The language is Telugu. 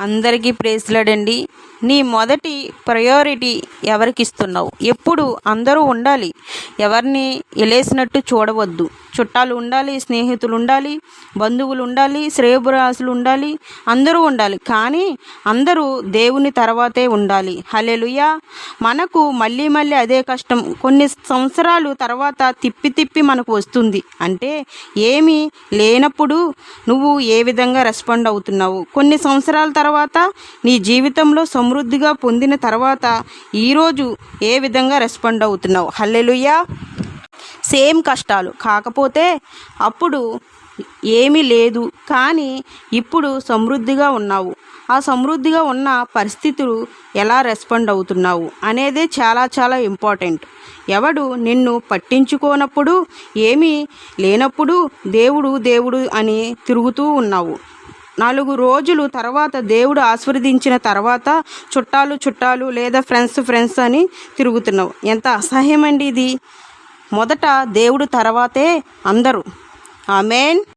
అందరికీ ప్రేస్లాడండి నీ మొదటి ప్రయారిటీ ఎవరికి ఇస్తున్నావు ఎప్పుడు అందరూ ఉండాలి. ఎవరిని ఎలేసినట్టు చూడవద్దు. చుట్టాలు ఉండాలి స్నేహితులు ఉండాలి బంధువులు ఉండాలి శ్రేయబురాసులు ఉండాలి అందరూ ఉండాలి. కానీ అందరూ దేవుని తర్వాతే ఉండాలి. హలెలుయా మనకు మళ్ళీ మళ్ళీ అదే కష్టం. కొన్ని సంవత్సరాలు తర్వాత తిప్పి తిప్పి మనకు వస్తుంది. అంటే ఏమీ లేనప్పుడు నువ్వు ఏ విధంగా రెస్పాండ్ అవుతున్నావు? కొన్ని సంవత్సరాల తర్వాత తర్వాత నీ జీవితంలో సమృద్ధిగా పొందిన తర్వాత ఈరోజు ఏ విధంగా రెస్పాండ్ అవుతున్నావు? హల్లెలుయ్యా సేమ్ కష్టాలు. కాకపోతే అప్పుడు ఏమీ లేదు. కానీ ఇప్పుడు సమృద్ధిగా ఉన్నావు. ఆ సమృద్ధిగా ఉన్న పరిస్థితులు ఎలా రెస్పాండ్ అవుతున్నావు అనేదే చాలా చాలా ఇంపార్టెంట్ ఎవడు నిన్ను పట్టించుకోనప్పుడు ఏమీ లేనప్పుడు దేవుడు దేవుడు అని తిరుగుతూ ఉన్నావు. నాలుగు రోజులు తర్వాత దేవుడు ఆశీర్వదించిన తర్వాత చుట్టాలు చుట్టాలు లేదా ఫ్రెండ్స్ ఫ్రెండ్స్ అని తిరుగుతున్నావు. ఎంత అసహ్యమండి ఇది. మొదట దేవుడు తర్వాతే అందరూ. ఆమెన్.